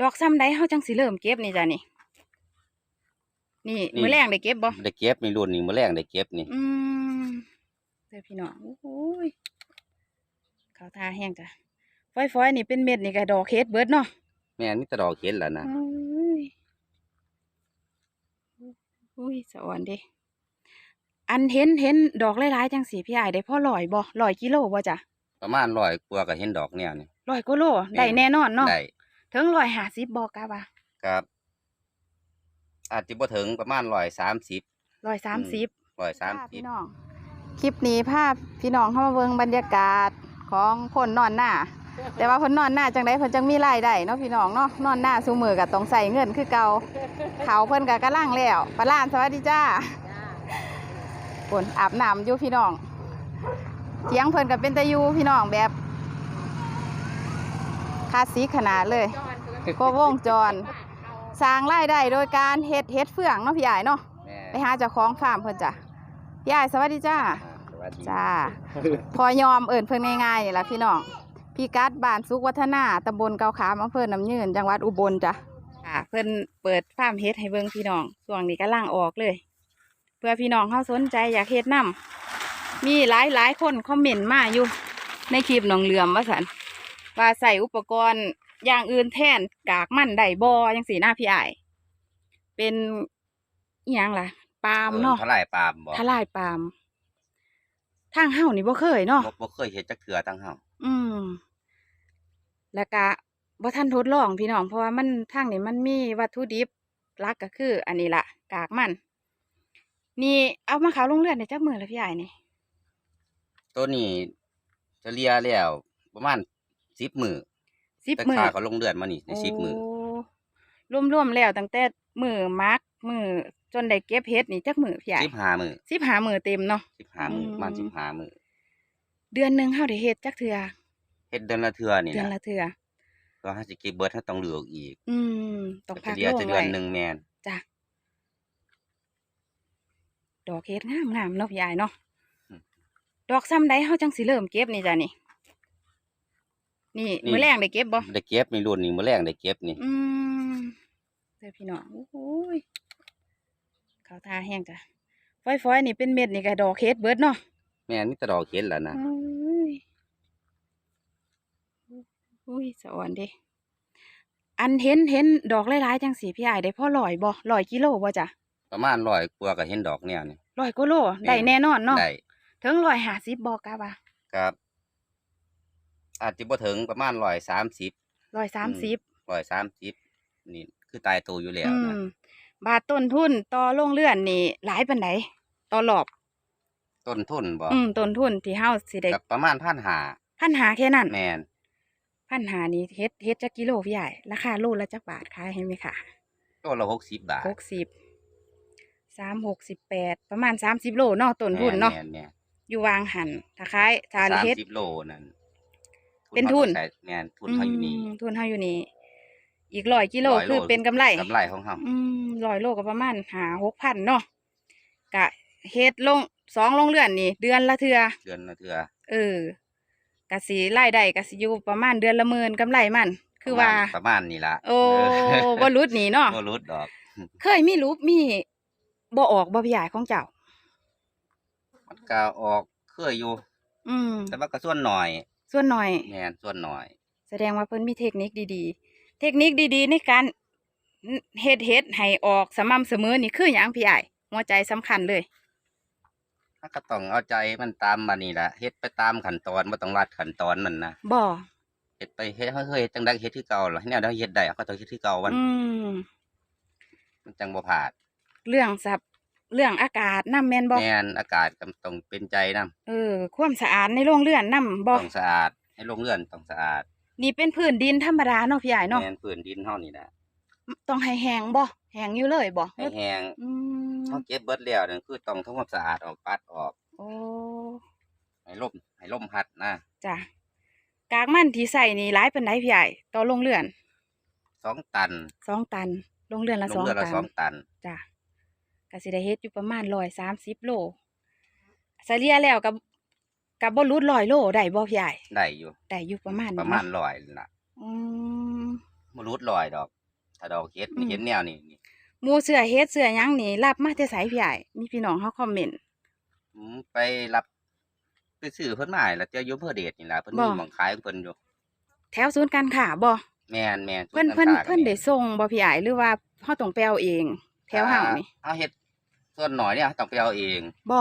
ดอกซ้ำใดเฮาจังสิเริ่มเก็บนี่จ้ะนี่ นี่นี่ มื้อแรงได้เก็บบ่ได้เก็บนี่รุ่นนี้มื้อแรงได้เก็บนี่อืมเด้อพี่น้องโอ้โหยเขาทาแห้งจ้ะฟอยๆนี่เป็นเม็ดนี่ก็ดอกเฮ็ดเบิดเนาะ แม่นมีแต่ดอกเห็นแล้วนะอุ้ยอุ้ยสะอ่อนเดิอันเห็นเห็นดอกหลายๆจังสีพี่อายได้พ่อลอยบ่ลอยกิโลบ่จ้ะประมาณร้อยกว่าก็เห็นดอกเนี่ยนี่ ลอยกิโลได้แน่นอนเนาะได้ ถึงลอยหาสิบบ่กะว่าครับ อาจจะบ่ถึงประมาณร้อยสามสิบลอยสามสิบร้อยสามสิพี่บน้อง คลิปนี้ภาพพี่น้องเข้ามาเบิ่งบรรยากาศของคนนอนหน้า แต่ว่าเพิ่นนอนหน้าจังไดเพิ่นจังมีรายได้เนาะพี่น้องเนาะนอนหน้าซุมือก็ต้องใส่เงินคือเก่าเขาเพิ่นก็กำลังแล้วปลาล้านสวัสดีจ้าฝนอาบน้ำอยู่พี่น้องเถียงเพิ่นก็เป็นตะยูพี่น้องแบบคลาสสิกขนาดเลย ก็วงจร สร้างรายได้โดยการเฮ็ดเฮ็ดเฟืองเนาะพี่ใหญ่เนาะแม่ไปหาเจ้าของฟาร์มเพิ่นจ้ะพี่ใหญ่สวัสดีจ้า อ่าสวัสดีจ้า พอยอมเอิ่นเพิ่นง่ายๆนี่ล่ะพี่น้อง พี่กัดบ้านสุขวัฒนาตำบลเกาขามอำเภอน้ำยืนจังหวัดอุบลจ้ะค่ะเพิ่นเปิดฟาร์มเฮ็ดให้เบิ่งพี่น้องช่วงนี้ก็ล่างออกเลย เพื่อพี่น้องเฮาสนใจอยากเฮ็ดนํมีหลายหลายๆคนคอมเมนต์มาอยู่ในคลิปน้องเหลือมว่าซั่นว่าใส่อุปกรณ์ อย่างอื่นแทนกากมันได้บ่จังซี่นะพี่อ้ายเป็นอีหยังล่ะปาล์มเนาะออทลายปาล์มบ่ทลายปาล์มทางเฮานี่บ่เคยเนาะบ่บ่เคยเห็นจักเทื่อทั้งเฮาอืม แล้วก็บ่ทันทดลองพี่น้องเพราะว่ามันทางนี้มันมีวัตถุดิบหลักก็คือ อันนี้ล่ะ กากมัน นี่เอามาขาวลงเลือดในจักมือแล้วพี่ใหญ่นี่ตัวนี้เฉลี่ยแล้วประมาณ10มื้อ สิบแต่มือค่าเขาลงเดือนมานี่ใน10มื้อรวมรวมๆแล้วตั้งแต่มือมาร์กมือจนได้เก็บเฮ็ดนี่จักมือพี่ใหญ่15มื้อสิบหามือเต็มเนาะ15มื้ออืมประมาณ15มื้อเดือนหนึงเฮาได้เฮ็ดจักเทื่อเฮ็ดเดือนละเทื่อนี่เดือนนะละเทื่อก็ให้สิเก็บเบิดถ้าต้องเหลืออีกอืมต้องก็พัจะกเหลือลงจะเดืไว้อนหนึงแม่นจ้ะดอกเฮ็ดงามงามๆเนาะพี่ใหญ่เนาะอืมดอกซ้ำใดเฮาจังสิเริ่มเก็บนี่จ้ะนี่ นี่นี่ มื้อแรงได้เก็บบ่ได้เก็บนี่รุ่นนี้มื้อแรงได้เก็บนี่อืมเด้อพี่น้องโอ้โหยเขาทาแห้งจ้ะฟอยๆนี่เป็นเม็ดนี่ก็ดอกเฮ็ดเบิดเนาะแม่นมีแต่ดอกเห็นแล้วนะอุ้ยอุ้ยสะอ่อนเดิอันเห็นเห็นดอกหลายๆจังสีพี่อายได้พ่อลอยบ่ลอยกิโลบ่จ้ะประมาณร้อยกว่าก็เห็นดอกเนี่ยนี่ลอยกิโลได้แน่นอนเนาะได้ถึงลอยหาสิบบ่กะว่า ครับ อาจจะบ่ถึงประมาณร้อยสามสิบลอยสามสิบร้อยสามสิบนี่คือตายตัวอยู่แล้วอืนะมบาทต้นทุนต่อโรงเรือนนี่หลายปานใดต่อรอบ ต้นทุนบ่อืมต้นทุนที่เฮาสิได้กับประมาณพันหาพันหาแค่นั้นแม่นพันหานี่เฮ็ดเฮ็ดจักกิโลพี่ใหญ่ราคาโลละจักบาทขายให้ไหมค่ะตัวละหกสิบบาทหกสิบสามหกสิบแปดประมาณสามสิบโลเนาะต้นทุนเนาะแม่แม่อยู่วางหันถ้าขายถ้าสามเฮ็ดสิบโลนั่น เป็นทุน ขาก็ใส่แม่นทุนเขาอยู่นี่มทุนเฮาอยู่นี่ อีกร้อยกิโลร้อยโลคือเป็นกำไร กำไรของเขาอืมร้อยโลก็ประมาณหาหกพันเนาะกะเฮ็ดลงสองลงเรือนนี่ เดือนละเทือเดือนละเทื่อ เออกะสิรายได้กะสิอยู่ประมาณเดือนละหมื่นกำไรมัน คือว่า ประมาณนี้ล่ะโอ้บ่รุดหนีเนาะบ่รุดดอกเคยมีรูปมีบ่ออกบ่พี่ใหญ่ของเจ้า มันก็ออกเคยอยู่ อืมแต่ว่าก็ส่วนหน่อย ส่วนหน่อย แม่นส่วนหน่อย แสดงว่าเพิ่นมีเทคนิคดีๆ เทคนิคดีๆ ในการเฮ็ดเฮ็ดให้ออกสม่ำเสมอนี่คือหยังพี่ใหญ่หัวใจสำคัญเลยถ้าก็ต้องเอาใจมันตามมานี่ล่ะเฮ็ดไปตามขั้นตอนบ่ต้องรัดขั้นตอนมันนะบ่เฮ็ดไปเฮ็ดเฮ้ยเฮ็ดจังได๋เฮ็ดคือเก่าล่ะแนวใดเฮ็ดได้ก็ต้องเฮ็ดคือเก่ามัน อืมมันจังบ่พลาดเรื่องสับ เรื่องอากาศน้ำแม่นบ่แม่นอากาศก็ต้องเป็นใจนํเออ ความสะอาดในโรงเรือนน้ำบ่ต้องสะอาดให้โรงเรือนต้องสะอาด นี่เป็นพื้นดินธรรมดาเนาะพี่ใหญ่เนาะแม่นพื้นดินเฮานี่นะต้องให้แห้งบ่แห้งอยู่เลยบ่ให้แห้งอืมเฮาเก็บเบิดแล้วนั่นคือต้องทำความสะอาดออกปัดออกโอ้ให้ลมให้ลมพัดนะจ้ะกากมันที่ใส่นี่หลายปานใดพี่ใหญ่ต่อโรงเรือนสองตันสองตันโรงเรือนละลสองงเรือนละตันสองตันจ้ะ ก็สิได้เฮ็ดอยู่ประมาณร้อยสามสิบโลเฉลี่ยแล้วกับกับบ่รุดร้อยโลได้บ่พี่ใหญ่ได้อยู่ได้อยู่ประมาณประมาณเนร้อยนั่นล่ะอืมบ่รู้รุดลอยดอก ถ้าดอกเฮ็ดอืมเห็นแนวนี่นี่หมูเสือเฮ็ดเสือหยังนี่รับมาแต่ไสพี่ใหญ่มีพี่น้องเขาคอมเมนต์ผมไปรับไปซื้อเพิ่นมาแล้วเจออยู่อำเภอเดชนี่ล่ะเพิ่นบ่มีหม่องขายของเพิ่นอยู่แถวศูนย์การค้าบ่แม่นแม่นเพิ่นศูเพิ่นย์การค้าเพิ่นได้ส่งบ่พี่ใหญ่หรือว่าเฮาต้องไปเอาเอง แถวเฮานี่เอาเฮ็ด ส่วนหน่อยเนี่ยต้องไปเอาเองบ่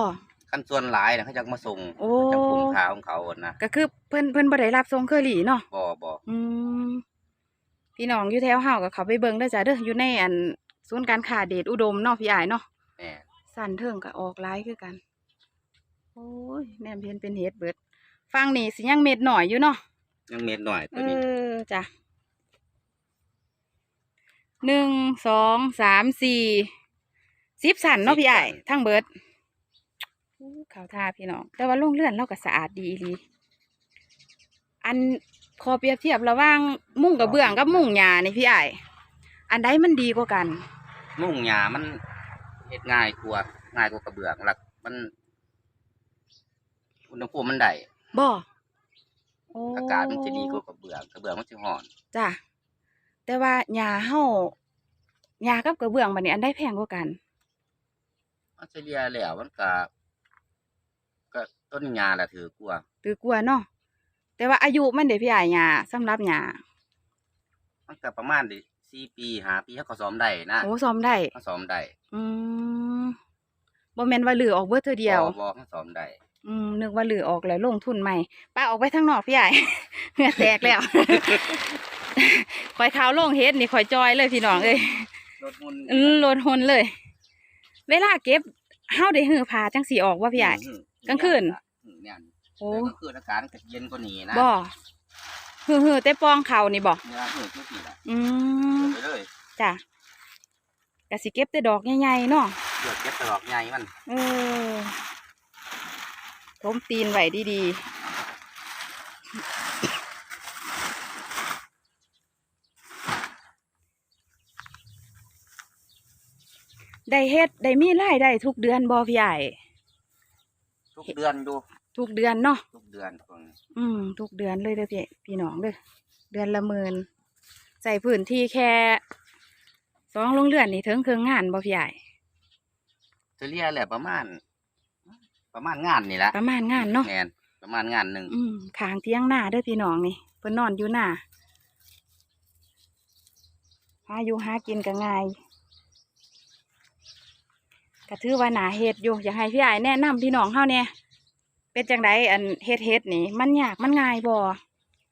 ขั้นส่วนหลายน่ะเขาจะมาส่งโอ้จะคุมขาของเขานะก็คือเพิ่นเพิ่นบ่ได้รับส่งเคอรี่เนาะบ่บ่อืมพี่น้องอยู่แถวเฮาก็เข้าไปเบิ่งเด้อจ้ะเด้ออยู่ในอันศูนย์การค้าเดชอุดมเนาะพี่ใหญ่เนาะแม่สั่นเทิงก็ออกหลายคือกัน โอ้ยแนมเห็นเป็นเฮ็ดเบิด ฟังนี่สิยังเม็ดหน่อยอยู่เนาะยังเม็ดหน่อยเอตัวนี้อจ้ะหนึ่งสองสามสี่ สิบสันเนาะพี่ใหญ่ทั้งเบิดอู้ข่าวทาพี่น้องแต่ว่าโรงเรือนเราก็สะอาดดีอีหลีอันขอเปรียบเทียบระหว่างมุ้งกระเบื้องกับมุ้งหญ้านี่พี่ใหญ่อันใดมันดีกว่ากัน มุ่งหญ้ามันเฮ็ดง่ายกว่าง่ายกว่ากระเบื้องหลักมันอุณหภูมิมันได้บ่โอ้อากาศมันจะดีกว่ากระเบื้องกระเบื้องมันจะร้อนจ้ะแต่ว่าหญ้าเฮาหญ้ากับกระเบื้องบัดนี้อันใดแพงกว่ากัน มันเฉลี่ยแล้วมันก็ก็ต้นหญ้าแหละถือกว่าตือกลัวเนาะแต่ว่าอายุมันเดี๋ยวพี่ใหญ่หญ้าสำหรับหญ้ามันก็ประมาณได้สี่ปีห้าปีเขาก็ซ้อมได้นะโอ้ซ้อมได้เขาซ้อมได้อืมบ่แม่นว่าลือออกเบิดเทื่อเดียวบ่บ่เขาซ้อมได้อืมนึกว่าลือออกแล้วลงทุนใหม่ป้าออกไปทางนอกพี่ใหญ่เหงื่อแตกแล้วข่อยขาวลงเฮ็ดนี่ข่อยจอยเลยพี่น้องเอ้ยรถมุนอือโลดหนเลย เวลาเก็บเฮาได้หื้อผ้าจังสีออกว่าพี่ใหญ่อืมกลางคืนอืมเนี่ยโอ้แต่กลางคืนอากาศมันก็เย็นกว่านี้นะบ่หื้อๆแต่ปองเขานี่บ่เนี่ยหือทุกทีละอืมไปเลยจ้ะก็สิเก็บแต่ดอกใหญ่ๆเนาะเดือดเก็บตลอกใหญ่มันเออผมตีนไหวดีๆ ได้เฮ็ดได้มีรายได้ทุกเดือนบ่พี่ใหญ่ทุกเดือนดู ทุกเดือนเนาะทุกเดือนตรงนี้อืม ทุกเดือนเลยเด้อพี่พี่น้องเด้อเดือนละหมื่นใส่พื้นที่แค่สองโรงเรือนนี่ถึงเครื่องงานบ่พี่ใหญ่เฉลี่ยแหละประมาณ ประมาณงานนี่แหละประมาณงานเนาะแมนประมาณงานหนึ่งอืมขางเที่ยงหน้าเด้อพี่น้องนี่เพิ่นนอนอยู่หน้าหาอยู่หากินก็ง่าย ก็ถือว่าหนาเฮ็ดอยู่อยากให้พี่อ้ายแนะนำพี่น้องเฮาเนี่ยเป็นจังไดอันเฮ็ดเฮ็ดนี่ มันยากมันง่ายบ่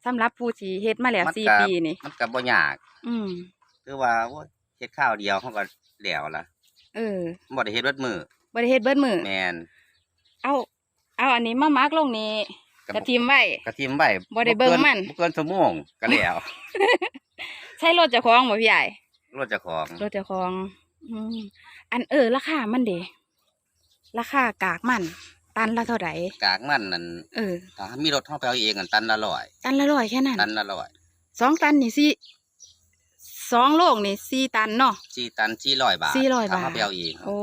สำหรับผู้ที่เฮ็ดมาแล้วสี่ปีนี่ มันก็บ่ยาก อืมคือว่าโอ้ยเฮ็ดข้าวเดียวเขาก็แล้วละเออบ่ได้เฮ็ดเบิดมือบ่ได้เฮ็ดเบิดมื้อแมนเอาเอาอันนี้มามักลงนี่กระทิมไว้กระทิมไว้บ่ได้เบิ่งมันบ่เกินชั่วโมงก็แล้วใช้รถเจ้าของบ่พี่อ้ายรถเจ้าของรถเจ้าของ อืมอันเออราคามันเดราคากากมัน ตันละเท่าไหร่กากมันนั่นเออถ้ามีรถเฮาไปเอาเองกันตันละร้อย ตันละร้อยแค่นั้นตันละร้อยสองตันนี่สี่สองโลกนี่สี่ตันเนาะสี่ตัน400บาท400ถ้บาทเฮไปเอาเองโอ้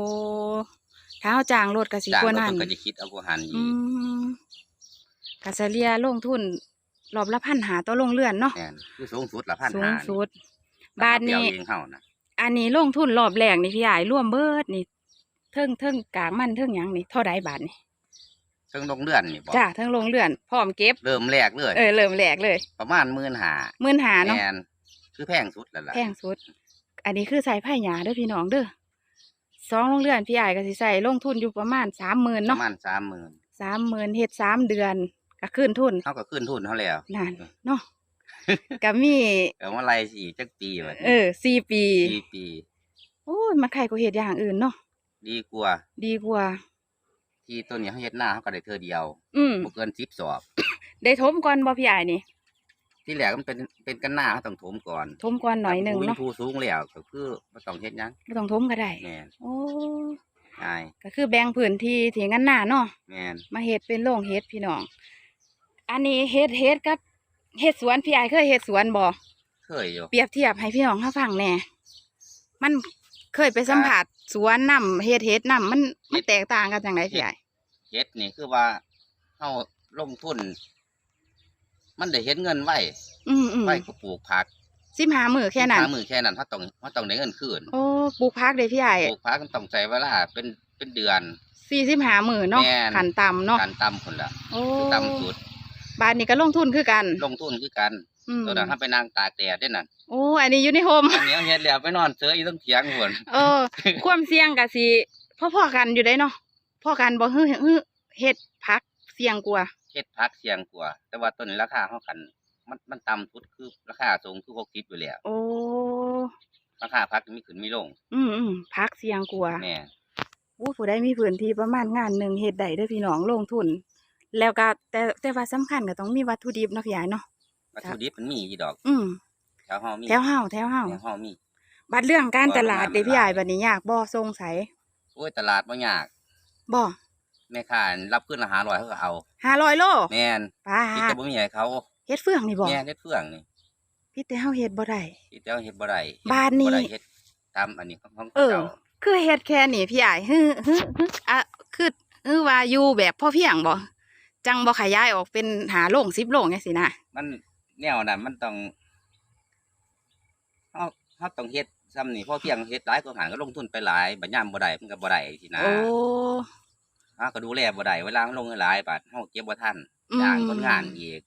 ถ้าเอาจ้างรถก็สิจ้างกว่ารถนั้นเพิ่นก็จะคิดเอากว่าหันอีอืกมกเฉลี่ยลงทุนรอบละพันหาต่อโรงเรือนเนาะแม่นคือสูงสุดละพันสูห้างสุดบาทนี้เองเฮานะอันนี้ลงทุนรอบแรกนี่พี่ใหญ่ร่วมเบิดนี่เทิงเทิงกากมันเทิงหยังนี่เท่าใดบาทนี่เครื่องลงเรือนนี่บ่จ้าเทิงโรงเรือนพร้อมเก็บ เริ่มแรกเลยเออเริ่มแรกเลย ประมาณ15,000หมื่นหาเนาะแม่นคือแพงสุดแล้วล่ะแพงสุด อันนี้คือใส่ไผ่หยาเด้อพี่น้องเด้อสองโรงเรือนพี่ใหญ่ก็สิใส่ลงทุนอยู่ประมาณสามหมื่นปเนาะระมาณ30,000สามหมื่นเฮ็ดสามเดือนก็คืนทุนเฮาก็ขึ้นทุนเฮาแล้วนั่นเนาะ ก็มีเอามาไล่สิจักปีบัดเออสี่ปีสี่ปี โอ้ยมันใครก็เฮ็ดอย่างอื่นเนาะดีกว่า ดีกว่า ที่ต้นนี้เฮาเฮ็ดหน้าเฮาก็ได้เทื่อเดียว อืมบ่เกิน10สอบ ได้ทมก่อนบ่พี่ใหญ่นี่ ที่แรกมันเป็นเป็นกันหน้าเฮาต้องถมก่อนทมก่อนหน่อยหนึ่งเนาะผู้สูงแล้วก็คือบ่ต้องเฮ็ดหยังไม่ต้องทมก็ได้แม่นโอ้ง่ายก็คือแบ่งพื้นที่ที่งั้นหน้าเนาะแม่นมาเฮ็ดเป็นโรงเฮ็ดพี่น้อง อันนี้เฮ็ดเฮ็ดกับ เฮ็ดสวนพี่ใหญ่เคยเฮ็ดสวนบ่เคยอยู่ เปรียบเทียบให้พี่น้องเขาฟังแหน่มันเคยไปสัมผัสสวนน้ำเฮ็ดเฮ็ดน้ำมันมันแตกต่างกันจังไดพี่ใหญ่เฮ็ดนี่คือว่าเฮาลงทุน มันได้เฮ็ดเงินไว้อืมอืมไว้ก็ปลูกผักสิบห้ามือแค่นั้น หามือแค่นั้นเขาต้องเขาต้องได้เงินคืนโอ้ปลูกพักเด้พี่ใหญ่ปลูกพักมันต้องใช้เวลาเป็นเป็นเดือน สี่สิบห้ามือเนาะแม่น ขันต่ำเนาะการต่ำคนละโอ้คือต่ำสุด บาทนี้ก็ลงทุนคือกัน ลงทุนคือกันอืมตัวนั้นถ้าไปนั่งตากแดดได้นั่นโอ้อันนี้อยู่ในโฮมอันนี้เฮ็ดแล้วไปนอนเสืออยู่ต้องเถียงหวนเออ ความเสี่ยงกับสิพ่อๆกันอยู่ได้เนาะพ่อกันบ่ฮื้อฮื้อเฮ็ดพักเสี่ยงกว่าเฮ็ดพักเสี่ยงกว่า แต่ว่าต้นนี้ราคาเท่ากัน มันมันต่ำสุดคือราคาสูงคือหกสิบอยู่แล้วโอ้ราคาพักมีขึ้นมีลง อืมอืมพักเสี่ยงกว่าแม่อู้ผู้ใดมีพื้นที่ประมาณงานหนึ่งเฮ็ดได้เด้อพี่น้องลงทุน แล้วก็แต่แต่ว่าสำคัญก็ต้องมีวัตถุดิบเนาะพี่ใหญ่เนาะ วัตถุดิบมันมีอยู่ดอกอืมแถวเฮามีแถวเฮาแถวเฮาแถวเฮามี บัดเรื่องการตลาดว่าเด้พี่ใหญ่มันหลายบัดนี้ยากบ่สงสัยโอ้ยตลาดบ่ยากบ่แม่ค้ารับขึ้นละ500เขาก็เอา500โลแม่นป้าคิดแต่บ่มีให้เขาเฮ็ดเฟืองนี่บ่แม่นเฮ็ดเฟืองนี่พี่แต่เฮาเฮ็ดบ่ได้คิดแต่ว่าเฮ็ดบ่ได้เฮ็ดบ้านนี้บ่ได้เฮ็ดตามอันนี้ของของเออเจ้าคือเฮ็ดแค่นี้พี่ใหญ่ฮึฮึฮึอะคือคือว่าอยู่แบบพอเพียงบ่ จังบ่ขยายออกเป็นหาโรง10โรงจังซี่นะมันแนวนั้นมันต้องเฮาเฮาต้องเฮ็ดซ้ำนี่พอเพียงเฮ็ดหลายกว่าหันก็ลงทุนไปหลายบัดยามบ่ได้มันก็บ่ได้สินะโอ้เฮาก็ดูแลบ่ได้เวลามันลงหลายบาทเฮาเก็บบ่ทันอืมจ้างคนงานอีก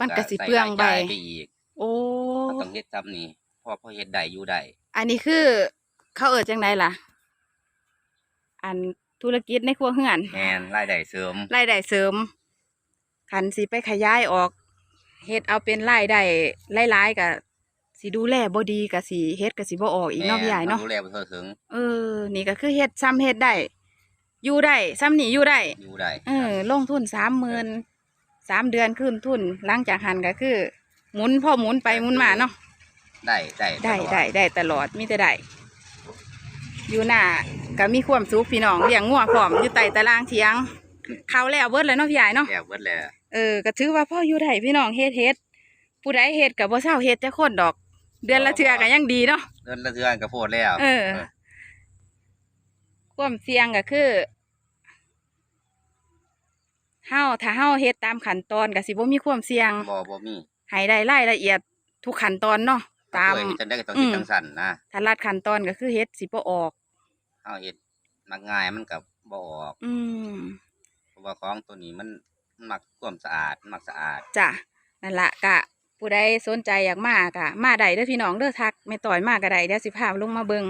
มันก็สิเปลืองไปใส่รายจ่ายไปอีก โอ้ก็ต้องเฮ็ดซ้ำนี่พอพอเฮ็ดได้อยู่ได้อันนี้คือ เขาเอิ้นจังไดล่ะ อัน ธุรกิจในครัวเฮือนแม่นรายได้เสริมรายได้เสริมคันสิไปขยายออกเฮ็ดเอาเป็นรายได้หลายๆก็สิดูแลบ่ดีก็สิเฮ็ดก็สิบ่ออกอีกเนาะพี่ใหญ่เนาะแม่ดูแลบ่ทั่วถึงเออ นี่ก็คือเฮ็ดซ้ำเฮ็ดได้อยู่ได้ซ้ำนี่อยู่ได้อยู่ได้เออลงทุนสามหมื่นสามเดือนคืนทุนหลังจากหันก็คือ หมุนพ่อหมุนไปหมุนมาเนาะได้ได้ได้ตลอได้ได้ตลอดมีแต่ได้อยู่หน้า ก็มีความสุขพี่น้องเลี้ยงงัวพร้อมอยู่ใต้ตารางเถียง เขาแล้วเบิดเลยเนาะพี่ใหญ่เนาะแล้วเบิดแล้วเออก็ถือว่าพ่ออยู่ได้พี่น้องเฮ็ดเฮ็ดผู้ใดเฮ็ดก็บ่เศร้าเฮ็ดแต่คนดอก เดือนละเทื่อก็ยังดีเนาะเดินละเทือนก็โพดแล้วเออ ความเสี่ยงก็คือเฮาถ้าเฮาเฮ็ดตามขั้นตอนก็สิบ่มีความเสี่ยงบ่บ่มีให้ได้รายละเอียดทุกขั้นตอนเนาะตามเคยเฮ็ดจังได๋ก็ต้องเฮ็ดอืม จังซั่นนะ ถ้าลัดขั้นตอนก็คือเฮ็ดสิบ่ออก เฮาเฮ็ดมักง่ายมันก็บ่ออกอืมเพราะว่าของตัวนี้มันมันมักความสะอาดมันมักสะอาด จ้ะนั่นละกะ ผู้ใดสนใจอยากมากะ มาได้เด้อพี่น้องเด้อทักไม่ต่อยมากก็ได้เดี๋ยวสิพาลงมาเบิง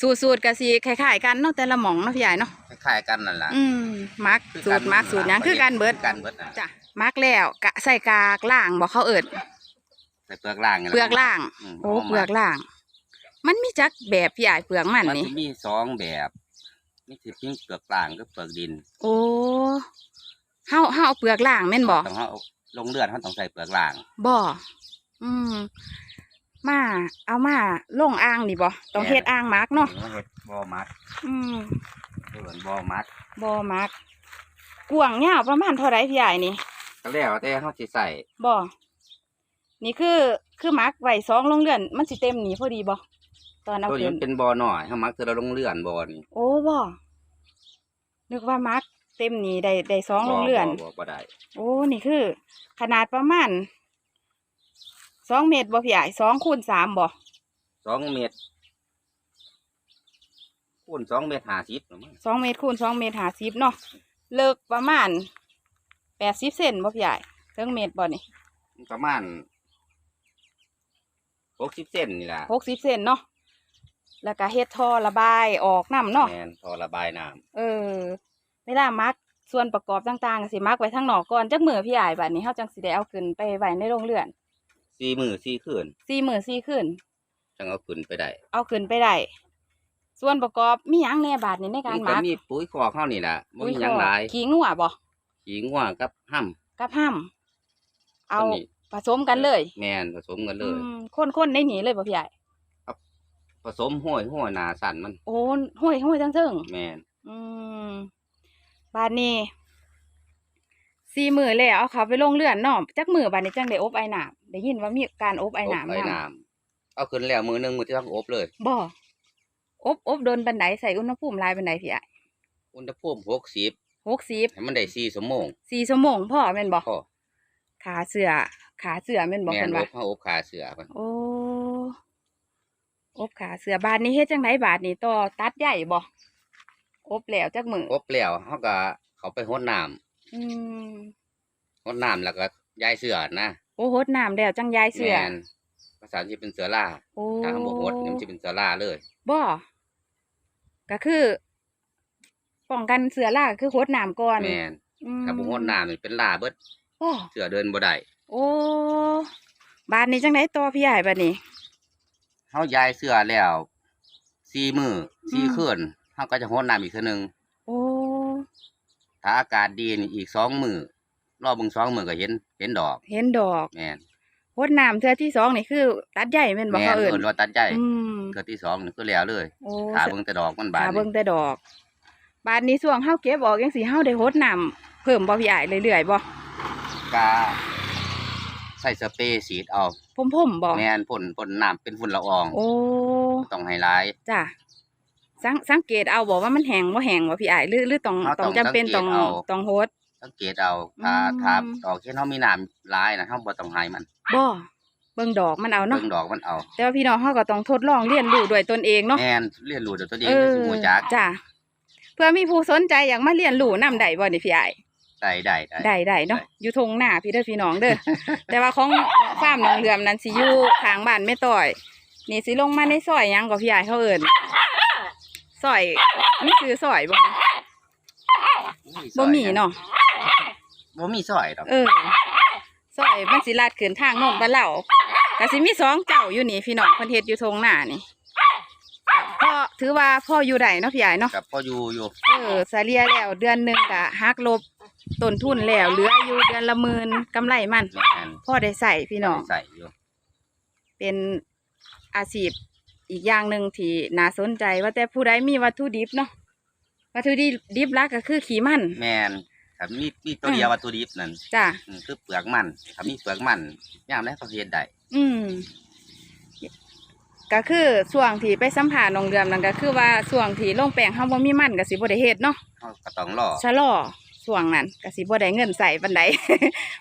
สูตรสูตรก็สิคล้ายๆกันเนาะแต่ละหม่องเนาะพี่ใหญ่เนาะคล้ายๆกันนั่นล่ะอืมมักคือสูตรมักสูตรหยังคือกันเบิดกันเบิดน่ะจ้ะมักแล้วกะใส่กากล่างบอกเขาเอิดใส่เปลือกล่างนี่แหละเปลือกล่าง มโอ้ามาเปลือกล่าง มันมีจักแบบพี่ใหญ่เปลือกมันมันนี่สิมีสองแบบมีสิมีเปลือกล่างกับเปลือกดินโอ้เฮาเฮาเอาเปลือกล่างแม่นบ่ต้องเฮาลงเลือดเฮาต้องใส่เปลือกล่างบ่อืม มา เอามาลงอ่างนี่บ่ต้องเฮ็ดอ่างมักเนาะเฮ็ดบ่มัดอืมเอิ้นบ่มัดบ่มักกวางยาวประมาณเท่าไรพี่ใหญ่นี่ก็แล้วแต่เฮาสิใส่บ่นี่คือคือมักไว้สองลงเรือน มันสิเต็มนี่พอดีบ่ ตอนเอาตัวนี้ขึ้มันนเป็นบ่อน้อยเฮามักคือเราลงเลือนบ่อนี่โอ้บ่นึกว่ามักเต็มนี่ได้ได้สองลงเรือน บ่บ่บ่ได้โอ้นี่คือ ขนาดประมาณสองเมตรบ่พี่ใหญ่สองคูณสามบ่สองเมตรคูณสองเมตรห้าสิบหรือมั้งสองเมตรคูณสองเมตรห้าสิบเนาะเลิกประมาณแปดสิบเซนบ่พี่ใหญ่เทิงเมตรบ่นี่ประมาณหกสิบเซนนี่ล่ะหกสิบเซนเนาะ แล้วก็เฮ็ดท่อระบายออกน้ำเนาะ แมนท่อระบายน้เออเวลามักส่วนประกอบต่างๆก็สิมักไว้ทางนอกก่อนจักมือพี่ใหญ่บัดนี้เฮาจังสิได้เอาขึ้นไปไว้ในโรงเรือนำสี่มือสี่คืนสี่มือสี่ขึ้น จังเอาขึ้นไปได้เอาขึ้นไปได้ส่วนประกอบมีหยังแหน่บาดนี้ในการมันก็มักมีปุ๋ยคอกเข้านี่ล่ะบ่มีหยังข้อหลายขี้งัวบ่ขิงว่ากับห้ำกับห้ํเอาตัวนี้ผสมกันเลยแมนผสมกันเลย อืมคนๆในนี้เลยบ่พี่ใหญ่ ผสมห้อยห้อยหนาสั่นมัน โอ้ห้วยห้วยทั้งเทิงแมนอืมบาดนี้สี่มือแล้วเอาเขาไปลงเรือนเนาะจักมือบาดนี้จังได้อบไอ้น้ำได้ยินว่ามีการอบไอ้น้ำไอ้นำน้ำเอาขึ้นแล้วมือหนึงมือที่ต้องอบเลยบ่อบอบโดนบันไดใส่อุณหภูมิหลายบันไดพี่ไอ้อุณหภูมิหกสิบหกสิบให้มันได้สี่ชั่วโมงสี่ชั่วโมงพ่อแม่นบ่พอขาเสือขาเสือแม่นบ่แมเพิ่นนอว่าบเขาอบขาเสือมันโอ้ อบขาเสือบาทนี้เฮ็ดจังไดบาทนี้ต่อตัดใหญ่บ่อบแล้วจักมืออบแล้วเขาก็เขาไปหดน้อืมำหดน้ำแล้วก็ย้ายเสือนะโอ้โหดน้ำแล้วจังยายเสือแม่นภาษาที่เป็นเสือล่าโอ้ถ้าเขาบอกหดเนี่ยมันจะเป็นเสือล่าเลย บ่ก็คือป้องกันเสือล่าก็คือโหดน้ำก่อนแม่นอืมถ้าบ่หดน้ำนี่เป็นล่าเบิดโอ้เสือเดินบ่ได้โอ้บาทนี้จังไดต่อพี่ใหญ่บาทนี้ เขาย้ายเสือแล้วสี่มือสี่อืมคืนเขาก็จะหดน้ำอีกเทื่อนึงโอ้ถ้าอากาศดีนี่อีกสองมือรอบเบึงสองมือก็เห็น เห็นดอกเห็นดอกแม่นโหดน้ำเทือที่สองนี่คือ ตัดใหญ่แม่นบ่แม่นเขาเอิ้เอิ้นนว่าตัดใจอืมเกิดที่สองนี่คือแล้วเลยโอ้ถ้าเบิ่งแต่ดอกมันบาหาดเบิ่งนี่แต่ดอก บาดนี้ส่วงเฮาเก็บออกจังซี่เฮาได้โหดน้ำเพิ่มบ่พี่อ้ายเรื่อยๆบ่กาใส่สเปรย์ฉีดเอา พ่มๆบ่แม่นพ่นพ่นน้ำเป็นฝุ่นละอองโอ้ต้องให้หลาย จ้ะสังสังเกตเอาบ่ว่ามันแห้งบ่แห้งบ่พี่อ้ายหรือหรือต้องเราต้ต้อองงจำเป็นสัต้องงเกตเอา ต้องโหดสังเกตเอาถ้าอืม ถ้าดอกเช่นเฮามีน้ำหลายนะเฮาบ่ต้องให้มันบ่เบิ่งดอกมันเอาเนาะเบิ่งดอกมันเอา แต่ว่าพี่น้องเฮาก็ต้องทดลองเรียนรู้ด้วยตนเองเนาะแม่นเรียนรู้ด้วยตัวเองเอก็อสิฮู้จักจ้ะเพื่อมีผู้สนใจอยากมาเรียนรู้นำได้บ่นี่พี่อ้าย ได้ได้ได้ได้ได้เนาะได้อยู่ทงหน้าพี่เด้อพี่น้องเด้อแต่ว่าของฟาร์มน้องเหลือมนั้นสิอยู่ข้างบ้านแม่ต่อย นี่สิลงมาในซอยหยังก็พี่อ้ายเขาเอิ้นซอยมีชื่อซอยบ่คะบ่มีเนาะบ่มีซอยดอกเออซอยมันสิลาดขึ้นทางโน่นบ้านเราก็สิมีสองเจ้าอยู่นี่พี่น้องเพิ่นเฮ็ดอยู่ทงหน้านี่พ่อถือว่าพ่ออยู่ได้เนาะพี่อ้ายเนาะกับพ่ออยู่อยู่เออเสลียแล้วเดือนหนึงก็หักลบ ต้นทุนแล้วเหลืออยู่เดือนละหมื่นกำไรมันแม่นพ่อได้ใส่พี่น้อง ใส่อยู่เป็นอาชีพอีกอย่างหนึ่งที่น่าสนใจ ว่าแต่ผู้ใดมีวัตถุดิบเนาะวัตถุดิบดิบหลักก็คือขี้มัน แม่นถ้ามีมีตัวเดียววัตถุดิบนั่นจ้ะ อืมคือเปลือกมันถ้ามีเปลือกมันยามแล้วก็เฮ็ดได้อืมก็คือส่วงที่ไปสัมผัสนองเรือมนั่นก็คือว่าส่วงที่ลงแปลงเฮาบ่มีมันก็สิบ่ได้เฮ็ดเนาะเฮาก็ต้องรอชะลอ ส่วงนั้นก็สิบ่ได้เงินใส่ปานใด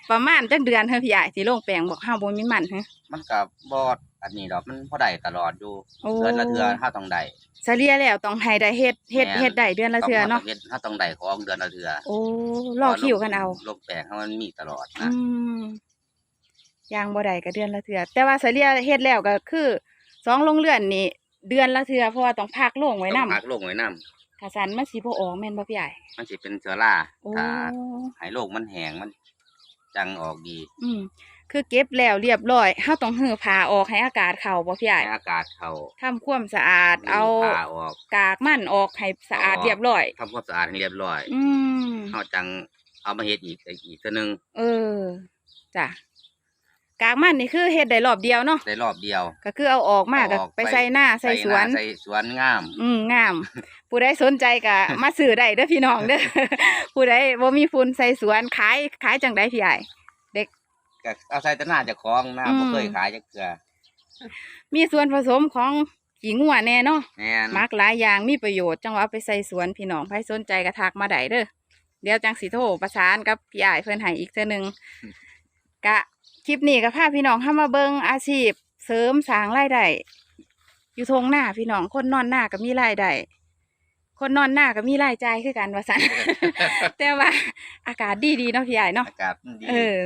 ประมาณจักเดือนเฮาพี่ใหญ่ที่ลงแปลงบอกเฮาบ่มีมันฮะมันก็บ่อันนี้ดอกมันพอได้ตลอดอยู่โอ้ เดือนละเทื่อเฮาต้องได้เฉลี่ยแล้วต้องให้ได้เฮ็ดเฮ็ดแม่นเฮ็ดได้เดือนละเทื่อเนาะต้องเฮ็ดเฮาต้องได้ของเดือนละเทื่อโอ้รอคิวกันเอาลงแปลงให้มันมีตลอดอืนะมยางบ่ได้ก็เดือนละเทื่อแต่ว่าเฉลี่ยเฮ็ดแล้วก็คือสองโรงเรือนนี่เดือนละเทื่อเพราะว่าต้องพักโล่งไว้ต้นํองพักลงไว้น้ ถ้าสันมันสิบ่ออกแม่นบ่พี่ใหญ่ำมันสิเป็นเชื้อราโอ้ถ้าให้โรคมันแห้งมัน จังออกดีอืมคือเก็บแล้วเรียบร้อยเฮาต้องหื้อผ้าออกให้อากาศเข้าบ่พี่ใหญ่ให้อากาศเข้าทำความสะอาดเอาผ้าออก กากมันออกให้สะอาดเรียบร้อย ทำความสะอาดให้เรียบร้อยอืมเฮาจังเอามาเฮ็ดอีกอีกเทื่อนึงเออจ้ะ กากมันนี่คือเฮ็ดได้รอบเดียวเนาะได้รอบเดียว ก็คือเอาออกมาก็เอาออกไปไป ใส่หน้าใส่สวน ใส่สวนงาม อืมงาม ผู้ใดสนใจก็ มาซื้อได้เด้อพี่น้องเด้อ ผู้ใดบ่มีทุนใส่สวนขายขายจังไดพี่ใหญ่ ก็เอาใส่แตหน้าเจ้าของนะอืม บ่เคยขายจักเทื่อมีส่วนผสมของขี้งัวแน่เนาะแม่นมักหลายอย่างมีประโยชน์จังว่าเอาไปใส่สวนพี่น้องใครสนใจก็ทักมาได้เด้อเดี๋ยวจังสิโทรประสานกับพี่อ้ายเพิ่นให้อีกเทื่อหนึง กะ คลิปนี้ก็พาพี่น้องเข้ามาเบิ่งอาชีพ เสริมสร้างรายได้อยู่ทงหน้าพี่น้องคนนอนหน้าก็มีรายได้คนนอนหน้าก็มีรายจ่ายคือกันว่าซั่นแต่ว่าอากาศดีดีๆเนาะพี่ใหญ่เนาะอากาศมันดี เออ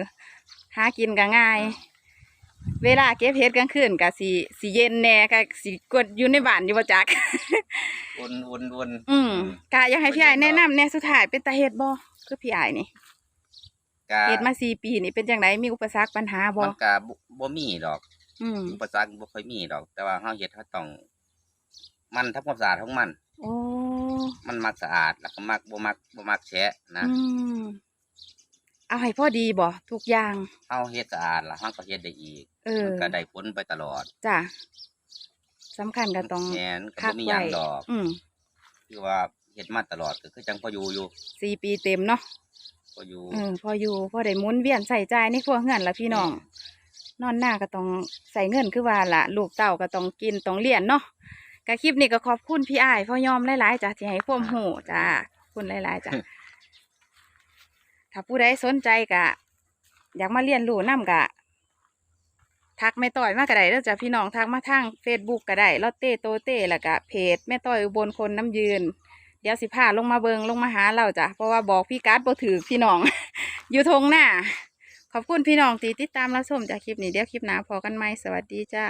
หากินก็ง่าย เวลาเก็บเห็ดกลางคืนก็สิสิเย็นแหน่ก็สิกดอยู่ในบ้านอยู่บ่จัก วนวนวนอืมกะอยากให้พี่ใหญ่แนะนำแหน่สุดท้ายเป็นตาเฮ็ดบ่คือพี่ใหญ่นี่ กะเฮ็ดมาสี่ปีนี่เป็นจังไดมีอุปสรรคปัญหาบ่มันก็บ่บ่มีดอกอืมอุปสรรคบ่ค่อยมีดอก แต่ว่าเฮาเฮ็ดเฮาต้อง มันทำความสะอาดของมันโอ้มันมักสะอาดแล้วก็มักบ่มักบ่มักแฉะนะอืมเอาให้พอดีบ่ทุกอย่างเฮาเฮ็ดสะอาดแล้วเฮาก็เฮ็ดได้อีกเออมันก็ได้ผลไปตลอดจ้ะสำคัญก็ต้องแม่นก็คับ่กมีหยัไว้งดอก อืมคือว่าเฮ็ดมาตลอดก็คือจังพออยู่อยู่สี่ปีเต็มเนาะ พออยู่เออพออยู่พอได้หมุนเวียนใส่ใจายในครัวเฮือนละพี่น้อง นอนหน้าก็ต้องใส่เงินคือว่าละลูกเต่าก็ต้องกินต้องเลี้ยนเนาะกะคลิปนี้ก็ขอบคุณพี่อ้ายพ่อยอมหลายๆจ้ะที่ให้ความหูจ้าขอบคุณหลายๆจ้ะ ถ้าผู้ใดสนใจกะ อยากมาเรียนรู้นํกะ ทักแม่ต้อยมาก็ได้แล้วจ้ะพี่น้องทักมาทาง Facebook ก็ได้ลอตเต้โตเต้แล้วก็เพจแม่ต้อยอุบลคนน้ำยืนเดี๋ยวสิพาลงมาเบิงลงมาหาเราจ้ะเพราะว่าบอกพี่การ์ดบ่ถือพี่น้อง อยู่ทงหน้าขอบคุณพี่น้องที่ติดตามรับชมจากคลิปนี้เดี๋ยวคลิปหน้าพอกันไหมสวัสดีจ้า